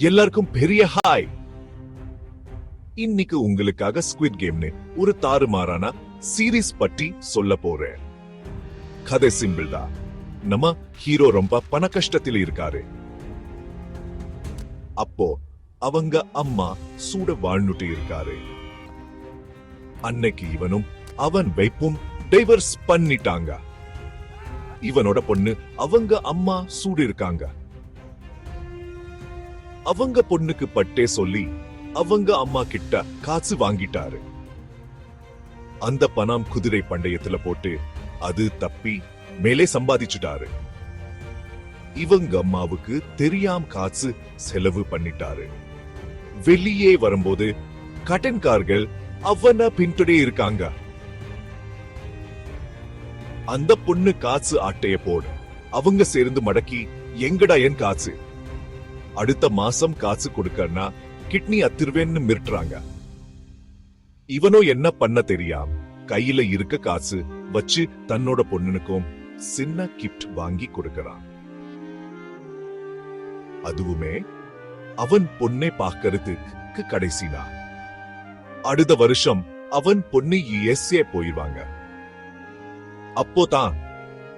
எல்லாருக்கும் பெரிய ஹாய் இன்னைக்கு உங்களுக்காக ஸ்குவிட் கேம்னு ஒரு தாறுமாறான சீரீஸ் பற்றி சொல்ல போறேன். கதை சிம்பிள் தான். நம்ம ஹீரோ ரொம்ப பண கஷ்டத்தில் இருக்காரு. அப்போ அவங்க அம்மா சூட வாழ்ந்துட்டு இருக்காரு. அன்னைக்கு இவனும் அவன் வைப்பும் டைவர்ஸ் பண்ணிட்டாங்க. இவனோட பொண்ணு அவங்க அம்மா சூடு இருக்காங்க. அவங்க பொண்ணுக்கு பட்டே சொல்லி அவங்க அம்மா கிட்ட காசு வாங்கிட்டாரு. அந்த பணம் குதிரை பண்டயத்துல போட்டு அது தப்பி மேலே சம்பாதிச்சுட்டாரு. இவங்க அம்மாவுக்கு தெரியாம காசு செலவு பண்ணிட்டாரு. வெளியே வரும்போது கடன்கார்கள் அவன பின்தொடே இருக்காங்க. அந்த பொண்ணு காசு ஆட்டைய போடு. அவங்க சேர்ந்து மடக்கி எங்கடா என் காசு? அடுத்த மாசம் காசு கொடுக்கன்னா கிட்னி அத்திருவேன்னு மிரட்டுறாங்க. இவனோ என்ன பண்ண தெரியாம். கையில இருக்க காசு வச்சு தன்னோட பொண்ணுனுக்கும் சின்ன கிஃப்ட் வாங்கி கொடுக்கறான். அதுவுமே அவன் பொண்ணை பார்க்கறதுக்கு கடைசினா அடுத்த வருஷம் அவன் பொண்ணு யுஎஸ்ஏ போயிடுவாங்க. அப்போதான்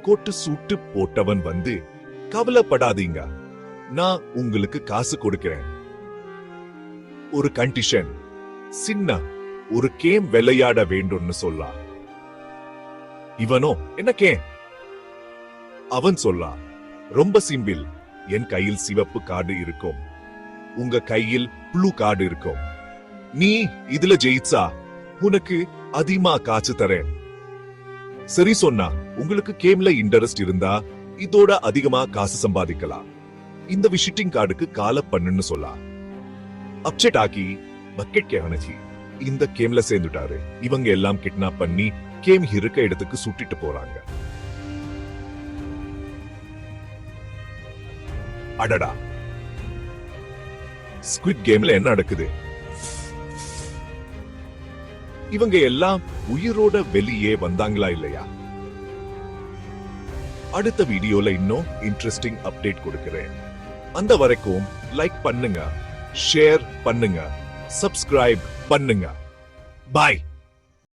கோட்டு சூட்டு போட்டவன் வந்து கவலைப்படாதீங்க. நான் உங்களுக்கு காசு கொடுக்கிறேன். ஒரு கண்டிஷன் சின்ன ஒரு கேம் விளையாட வேண்டும்னு சொல்லா. இவனோ என்ன கேம்? அவன் சொல்லா ரொம்ப சிம்பிள். என் கையில் சிவப்பு கார்டு இருக்கும். உங்க கையில் ப்ளூ கார்டு இருக்கும். நீ இதுல ஜெயிச்சா உனக்கு அதிகமா காசு தரேன். சரி சொன்னா உங்களுக்கு கேம்ல இன்ட்ரெஸ்ட் இருந்தா இதோட அதிகமா காசு சம்பாதிக்கலாம். இந்த விசிட்டிங் கார்டுக்கு கால பண்ணுன்னு சொல்லா அப்செட் ஆக்கி பக்கெட் கேவனச்சி இந்த கேம்ல சேர்ந்துட்டாரு. இவங்க எல்லாம் கிட்னாப் பண்ணி கேம் இருக்க இடத்துக்கு சுட்டிட்டு போறாங்க. அடடா. ஸ்குவிட் கேம்ல என்ன நடக்குது? இவங்க எல்லாம் உயிரோட வெளியே வந்தாங்களா இல்லையா? அடுத்த வீடியோல இன்னும் இன்ட்ரெஸ்டிங் அப்டேட் கொடுக்கிறேன். அந்த வரைக்கும் லைக் பண்ணுங்க ஷேர் பண்ணுங்க சப்ஸ்கிரைப் பண்ணுங்க. பாய்